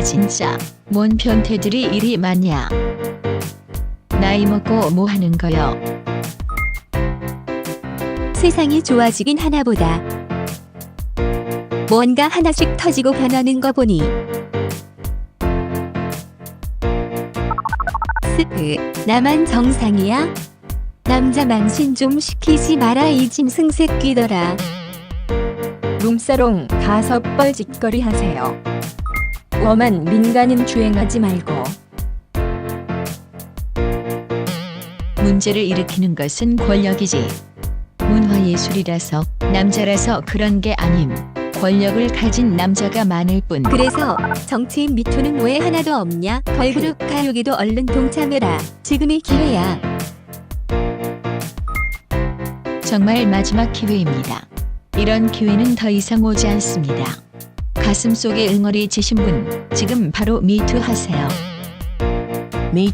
나 진짜 뭔 변태들이 이리 많냐. 나이 먹고 뭐 하는 거요? 세상이 좋아지긴 하나보다. 뭔가 하나씩 터지고 변하는 거 보니. 스크, 나만 정상이야? 남자 망신 좀 시키지 마라 이 짐승 새끼더라. 룸사롱 가서 뻘짓거리 하세요. 웜한 민간인 주행하지 말고 문제를 일으키는 것은 권력이지. 문화예술이라서 남자라서 그런 게 아님. 권력을 가진 남자가 많을 뿐. 그래서 정치인 미투는 왜 하나도 없냐? 걸그룹 가요기도 얼른 동참해라. 지금이 기회야. 정말 마지막 기회입니다. 이런 기회는 더 이상 오지 않습니다. 가슴 속에 응어리 지신 분, 지금 바로 미투 하세요. Me.